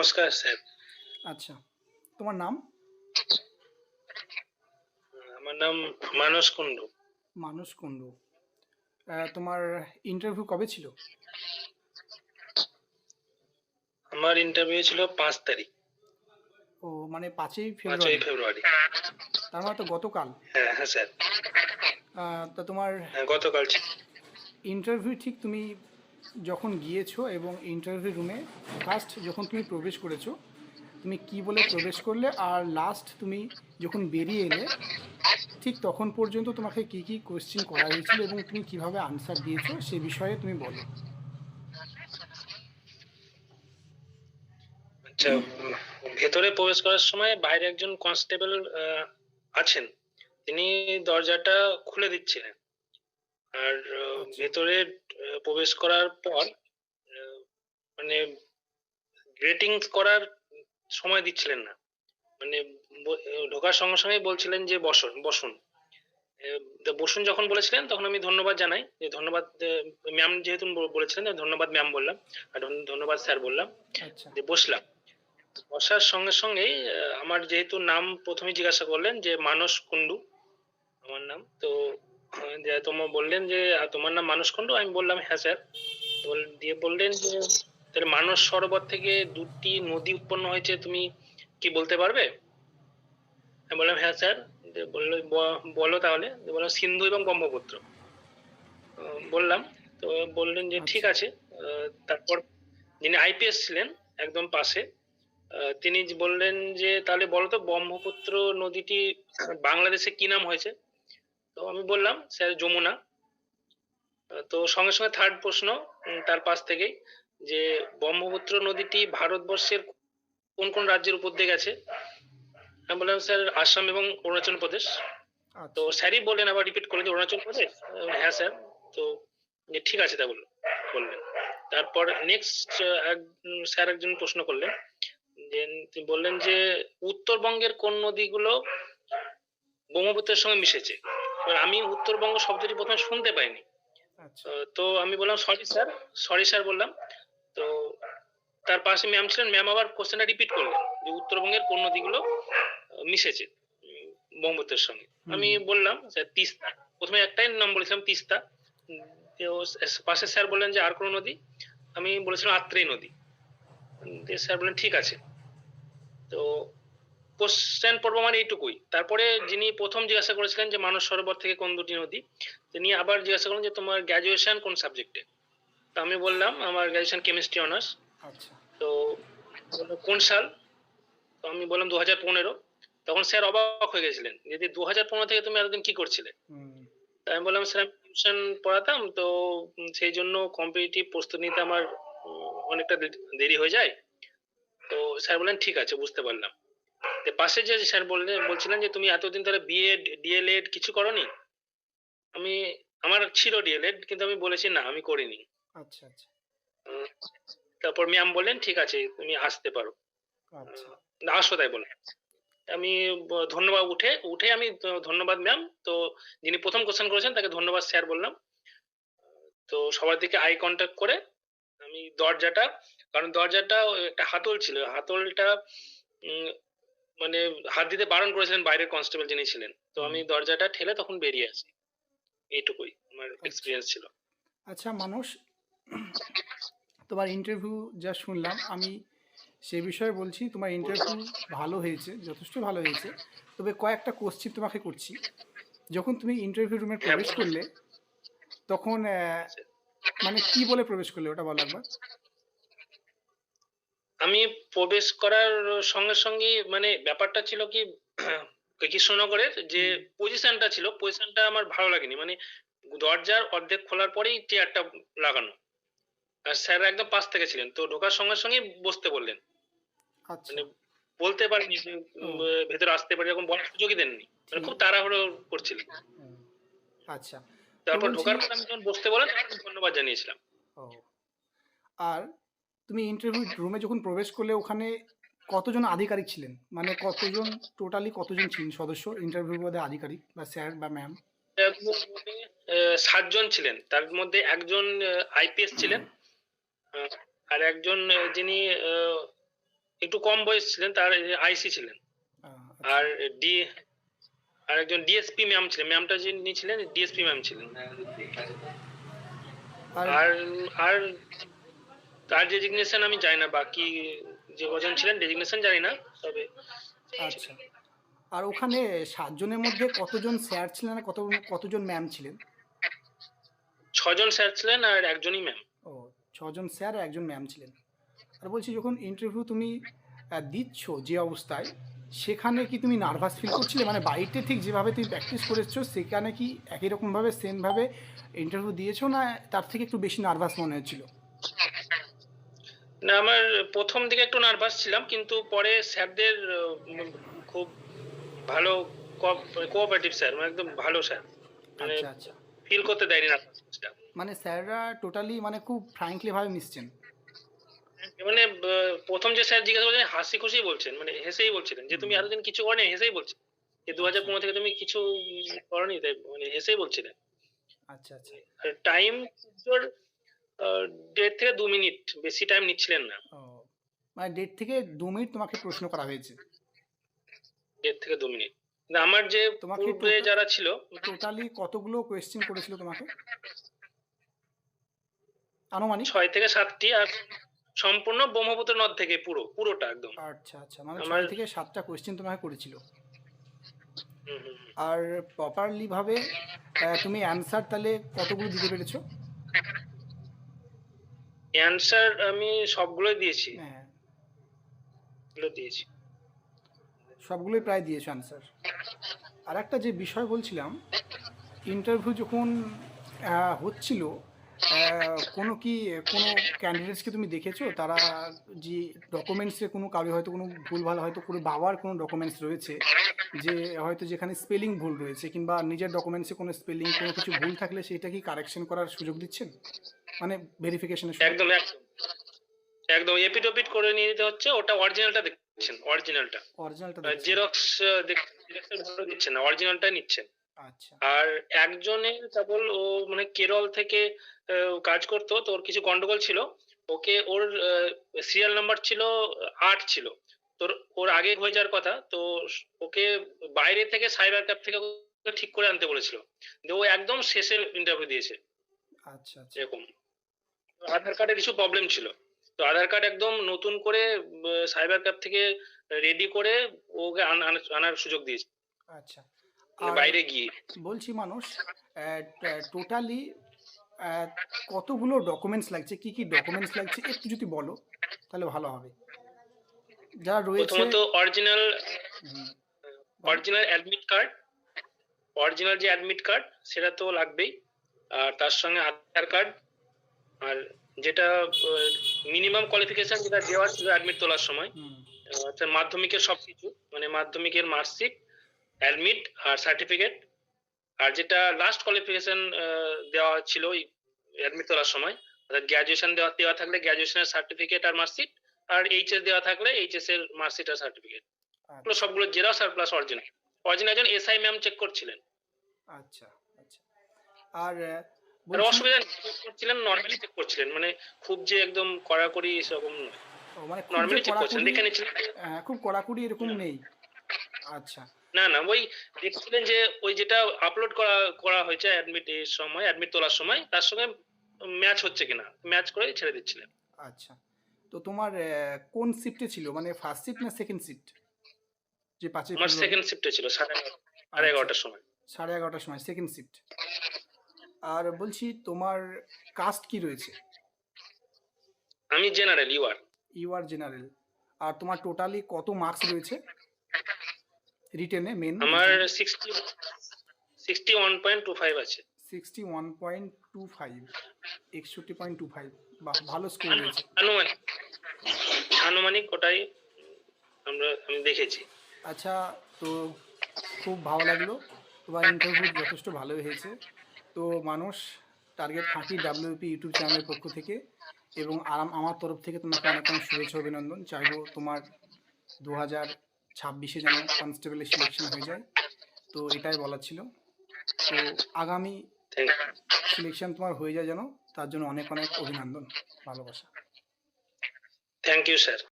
নমস্কার স্যার। আচ্ছা তোমার নাম? আমার নাম মানস কুণ্ডু। মানুষ কুণ্ডু। তোমার ইন্টারভিউ কবে ছিল? আমার ইন্টারভিউ ছিল পাঁচ তারিখ। ও মানে পাঁচই ফেব্রুয়ারি। ফেব্রুয়ারি। তার মানে তো গতকাল। হ্যাঁ হ্যাঁ স্যার। তা তোমার হ্যাঁ গতকাল ছিল। ইন্টারভিউ ঠিক তুমি যখন গিয়েছো এবং ইন্টারভিউ রুমে ফার্স্ট যখন তুমি প্রবেশ করেছ, তুমি কি বলে প্রবেশ করলে? আর লাস্ট তুমি যখন বেরিয়ে এলে, ঠিক তখন পর্যন্ত তোমাকে কি কি কোশ্চেন করা হয়েছিল এবং তুমি কীভাবে আনসার দিয়েছ সে বিষয়ে তুমি বলো। আচ্ছা ভেতরে প্রবেশ করার সময় বাইরে একজন কনস্টেবল আছেন। তিনি দরজাটা খুলে দিচ্ছিলেন। আর আচ্ছা। ভেতরে প্রবেশ করার পর মানে গ্রেটিং করার সময় দিচ্ছিলেন না। মানে ঢোকার সঙ্গে সঙ্গে বলছিলেন যে বসুন বসুন। বসুন যখন বলেছিলেন তখন আমি ধন্যবাদ জানাই। যে ধন্যবাদ ম্যাম যেহেতু বলেছিলেন ধন্যবাদ ম্যাম বললাম। আর ধন্যবাদ স্যার বললাম। আচ্ছা। যে বসলাম। বসার সঙ্গে সঙ্গেই আমার যেহেতু নাম প্রথমে জিজ্ঞাসা করলেন যে মানস কুন্ডু আমার নাম। তো যে তোমার বললেন যে তোমার নাম মানস কুণ্ডু আমি বললাম হ্যাঁ স্যার। দিয়ে বললেন যে, তাহলে মানস সরোবর থেকে দুটি নদী উৎপন্ন হয়েছে, তুমি কি বলতে পারবে? আমি বললাম হ্যাঁ স্যার। বলল বলো তাহলে। বললাম, সিন্ধু এবং ব্রহ্মপুত্র। বললাম, তো বললেন যে, ঠিক আছে। তারপর যিনি আইপিএস ছিলেন, একদম পাশে তিনি বললেন যে, তাহলে বলো তো, ব্রহ্মপুত্র নদীটি বাংলাদেশে কি নাম হয়েছে? তো আমি বললাম স্যার যমুনা। তো সঙ্গে সঙ্গে থার্ড প্রশ্ন তার পাশ থেকেই যে ব্রহ্মপুত্র নদীটি ভারতবর্ষের কোন কোন রাজ্যের উপর দিয়ে গেছে? আমি বললাম স্যার আসাম এবং অরুণাচল প্রদেশ। তো আচ্ছা স্যারই বললেন আবার রিপিট করলেন যে অরুণাচল প্রদেশ? হ্যাঁ স্যার। তো ঠিক আছে তা বলল বললেন। তারপর নেক্সট এক স্যার একজন প্রশ্ন করলেন যে বললেন যে উত্তরবঙ্গের কোন নদীগুলো ব্রহ্মপুত্রের সঙ্গে মিশেছে? আমি উত্তরবঙ্গ শব্দটি প্রথমে শুনতে পাইনি। আচ্ছা। তো আমি বললাম সরি স্যার সরি স্যার বললাম। তো তার পাশে ম্যাম ছিলেন। ম্যাম আবার কোশ্চেনটা রিপিট করলেন যে উত্তরবঙ্গের কোন নদীগুলো মিশেছে ব্রহ্মপুত্রের সঙ্গে। আমি বললাম স্যার তিস্তা। প্রথমে একটাই নাম বলেছিলাম তিস্তা। তো পাশে স্যার বললেন যে আর কোনো নদী? আমি বলেছিলাম আত্রেই নদী। স্যার বললেন ঠিক আছে। তো কোশ্চেন পর্ব মানে এইটুকুই। তারপরে যিনি প্রথম জিজ্ঞাসা করেছিলেন যে মানস সরোবর থেকে কোন দুটি নদী তিনি আবার জিজ্ঞাসা করলেন যে তোমার গ্র্যাজুয়েশন কোন সাবজেক্টে তো আমি বললাম আমার গ্র্যাজুয়েশন কেমিস্ট্রি অনার্স তো কোন সাল? তো আমি বললাম দু হাজার পনেরো। তখন স্যার অবাক হয়ে গেছিলেন যদি দু হাজার পনেরো থেকে তুমি এতদিন কি করছিলে? আমি বললাম স্যার আমি টিউশন পড়াতাম তো সেই জন্য কম্পিটিটিভ প্রস্তুতি নিতে আমার অনেকটা দেরি হয়ে যায়। তো স্যার বললেন ঠিক আছে বুঝতে পারলাম। পাশে যে স্যার বললেন বলছিলেন যে তুমি এতদিন ধরে বিএড ডিএলএড কিছু করনি? আমি আমার ছিল ডিএলএড কিন্তু আমি বলেছি না আমি করিনি। আচ্ছা আচ্ছা। তারপর ম্যাম বললেন ঠিক আছে তুমি আসতে পারো। আচ্ছা। আসো তাই বলে। আমি ধন্যবাদ উঠে উঠে আমি ধন্যবাদ ম্যাম তো যিনি প্রথম কোশ্চেন করেছেন তাকে ধন্যবাদ স্যার বললাম। তো সবার দিকে আই কন্ট্যাক্ট করে আমি দরজাটা কারণ দরজাটা একটা হাতল ছিল। হাতলটা মানে হাত দিতে বারণ করেছিলেন বাইরের কনস্টেবল যিনি ছিলেন। তো আমি দরজাটা ঠেলে তখন বেরিয়ে আসি। এইটুকুই আমার এক্সপিরিয়েন্স ছিল। আচ্ছা মানুষ তোমার ইন্টারভিউ যা শুনলাম আমি সে বিষয়ে বলছি তোমার ইন্টারভিউ ভালো হয়েছে যথেষ্ট ভালো হয়েছে। তবে কয়েকটা কোশ্চিন তোমাকে করছি। যখন তুমি ইন্টারভিউ রুমে প্রবেশ করলে তখন মানে কি বলে প্রবেশ করলে ওটা বলো একবার। আমি প্রবেশ করার সঙ্গে সঙ্গে মানে ব্যাপারটা ছিল কি কৃষ্ণনগরের যে পজিশনটা ছিল পজিশনটা আমার ভালো লাগেনি। মানে দরজার অর্ধেক খোলার পরেই চেয়ারটা লাগানো। আর স্যার একদম পাশ থেকে ছিলেন তো ঢোকার সঙ্গে সঙ্গে বসতে বললেন। আচ্ছা। মানে বলতে পারিনি যে, ভেতরে আসতে পারি এরকম বলার সুযোগই দেননি। মানে খুব তাড়াহুড়ো করছিলেন। আচ্ছা। তারপর ঢোকার পর আমি যখন বসতে বলেন ধন্যবাদ জানিয়েছিলাম। আর তুমি ইন্টারভিউ রুমে যখন প্রবেশ করলে ওখানে কতজন আধিকারিক ছিলেন? মানে কতজন টোটালি কতজন ছিলেন সদস্য ইন্টারভিউ বোধে আধিকারিক বা স্যার বা ম্যাম সাতজন ছিলেন। তার মধ্যে একজন আইপিএস ছিলেন আর একজন যিনি একটু কম বয়স ছিলেন তার আইসি ছিলেন। আর ডি আর একজন ডিএসপি ম্যাম ছিলেন। ম্যামটা যিনি ছিলেন ডিএসপি ম্যাম ছিলেন। আর আর তার ডেজিগনেশন আমি জানি না বাকি যে কজন ছিলেন ডেজিগনেশন জানি না তবে আচ্ছা। আর ওখানে সাতজনের মধ্যে কতজন স্যার ছিলেন আর কত কতজন ম্যাম ছিলেন? ছজন স্যার ছিলেন আর একজনই ম্যাম ও ছজন স্যার আর একজন ম্যাম ছিলেন। আর বলছি যখন ইন্টারভিউ তুমি দিচ্ছ যে অবস্থায় সেখানে কি তুমি নার্ভাস ফিল করছিলে? মানে বাড়িতে ঠিক যেভাবে তুমি প্র্যাকটিস করেছ সেখানে কি একই রকমভাবে সেমভাবে ইন্টারভিউ দিয়েছ না তার থেকে একটু বেশি নার্ভাস মনে হচ্ছিল? না আমার প্রথম দিকে একটু নার্ভাস ছিলাম কিন্তু পরে স্যারদের খুব ভালো কোঅপারেটিভ স্যার মানে একদম ভালো স্যার। মানে আচ্ছা আচ্ছা। ফিল করতে দেয়নি নার্ভাসটা মানে স্যাররা টোটালি মানে খুব ফ্র্যাঙ্কলি ভাবে মিশছেন। মানে প্রথম যে স্যার জিজ্ঞাসা করছেন হাসি খুশি বলছেন মানে হেসেই বলছিলেন যে তুমি এতদিন কিছু করনি? হেসেই বলছেন যে দু হাজার পনেরো থেকে তুমি কিছু করনি তাই মানে হেসেই বলছিলেন। আচ্ছা আচ্ছা। আর টাইম দেড় থেকে দু মিনিট বেশি টাইম নিচ্ছিলেন না। মানে দেড় থেকে দু মিনিট তোমাকে প্রশ্ন করা হয়েছে। দেড় থেকে দু মিনিট। আমার যে তোমাকে পূর্বে যারা ছিল টোটালি কতগুলো কোয়েশ্চেন করেছিল তোমাকে? আনুমানিক? ছয় থেকে সাতটি আর সম্পূর্ণ ব্রহ্মপুত্র নদ থেকে পুরো পুরোটা একদম। আচ্ছা আচ্ছা মানে ছয় থেকে সাতটা কোয়েশ্চেন তোমাকে করেছিল। আর প্রপারলি ভাবে তুমি অ্যানসার তাহলে কতগুলো দিতে পেরেছ? অ্যান্সার আমি সবগুলোই দিয়েছি। হ্যাঁ। দিয়েছি। সবগুলোই প্রায় দিয়েছ অ্যান্সার আর একটা যে বিষয় বলছিলাম ইন্টারভিউ যখন হচ্ছিল কোনো কি কোনো ক্যান্ডিডেটসকে তুমি দেখেছ? তারা যে ডকুমেন্টসে কোনো কারও হয়তো কোনো ভুলভাল হয়তো কোনো বাবার কোনো ডকুমেন্টস রয়েছে যে হয়তো যেখানে স্পেলিং ভুল রয়েছে কিংবা নিজের ডকুমেন্টসে কোনো স্পেলিং কোনো কিছু ভুল থাকলে সেটা কি কারেকশন করার সুযোগ দিচ্ছেন? মানে ভেরিফিকেশনের একদম একদম। এপিটোপিট করে নিয়ে নিতে হচ্ছে ওটা অরিজিনালটা দেখছেন অরিজিনালটা অরিজিনালটা জেরক্স দিচ্ছেন না অরিজিনালটাই নিচ্ছেন। আচ্ছা। আর একজনের কেবল ও মানে কেরল থেকে কাজ করতো তো ওর কিছু গন্ডগোল ছিল। ওকে ওর সিরিয়াল নাম্বার ছিল আট ছিল। তোর ওর আগে হয়ে যাওয়ার কথা তো ওকে বাইরে থেকে সাইবার ক্যাব থেকে ঠিক করে আনতে বলেছিল। ও একদম শেষে ইন্টারভিউ দিয়েছে। আচ্ছা আচ্ছা। এরকম। আধার কার্ডে কিছু প্রবলেম ছিল। তো আধার কার্ড একদম নতুন করে সাইবার ক্যাব থেকে রেডি করে ওকে আন- আন- আনার সুযোগ দিয়েছে। আচ্ছা। মানে বাইরে গিয়ে। বলছি মানুষ টোটালি কতগুলো ডকুমেন্টস লাগছে কি কি ডকুমেন্টস লাগছে একটু যদি বলো তাহলে ভালো হবে। যারা রয়েছে প্রথমত original original admit card original যে অ্যাডমিট কার্ড সেটা তো লাগবেই। আর তার সঙ্গে আধার কার্ড আর যেটা মিনিমাম কোয়ালিফিকেশন যেটা দেওয়া ছিল অ্যাডমিট তোলার সময় অর্থাৎ মাধ্যমিকের সবকিছু মানে মাধ্যমিকের মার্কশিট অ্যাডমিট আর সার্টিফিকেট আর যেটা লাস্ট কোয়ালিফিকেশন দেওয়া ছিল ওই অ্যাডমিট তোলার সময় অর্থাৎ গ্র্যাজুয়েশন দেওয়া দেওয়া থাকলে গ্র্যাজুয়েশনের সার্টিফিকেট আর মার্কশিট আর এইচএস দেওয়া থাকলে এইচএস এর মার্কশিট আর সার্টিফিকেট এগুলো আচ্ছা। সবগুলো জেরক্স আর প্লাস অরিজিনাল অরিজিনাল একজন এসআই ম্যাম চেক করছিলেন। আচ্ছা আচ্ছা। আর বলছি অসুবিধা করছিলেন নর্মালি চেক করছিলেন। মানে খুব যে একদম কড়াকড়ি সেরকম নয়। মানে নর্মালি চেক করছেন দেখে নিচ্ছিলেন হ্যাঁ, খুব কড়াকড়ি এরকম নেই। আচ্ছা। না না ওই দেখছিলেন যে ওই যেটা আপলোড করা করা হয়েছে অ্যাডমিট এর সময় অ্যাডমিট তোলার সময় তার সঙ্গে ম্যাচ হচ্ছে কিনা ম্যাচ করে ছেড়ে দিচ্ছিলেন। আচ্ছা। তো তোমার কোন শিফটে ছিল? মানে ফার্স্ট শিফট না সেকেন্ড শিফট যে পাঁচই আমার সেকেন্ড শিফটে ছিল সাড়ে এগারো- সাড়ে আচ্ছা, এগারোটার সময়। সাড়ে এগারোটার সময় সেকেন্ড শিফট আর বলছি তোমার কাস্ট কি রয়েছে? আমি general U R U R general আর তোমার টোটালি কত মার্কস রয়েছে? রিটেনে মেন আমার sixty sixty one point two five আছে। Sixty one point two five একষট্টি পয়েন্ট টু ফাইভ বাহ ভালো স্কোর রয়েছে। আনুমানিক আনুমানিক ওটাই আমরা আমি দেখেছি। আচ্ছা তো খুব ভালো লাগল। তোমার ইন্টারভিউ যথেষ্ট ভালো হয়েছে। তো মানুষ টার্গেট ফাঁকি ডাব্লিউপি ইউটিউব চ্যানেলের পক্ষ থেকে এবং আরাম, আমার তরফ থেকে তোমাকে অনেক অনেক শুভেচ্ছা, অভিনন্দন। চাইব তোমার দু হাজার ছাব্বিশে যেন কনস্টেবলের সিলেকশন হয়ে যায়। তো এটাই বলার ছিল। তো আগামী সিলেকশন তোমার হয়ে যায় যেন, তার জন্য অনেক অনেক অভিনন্দন, ভালোবাসা। Thank you sir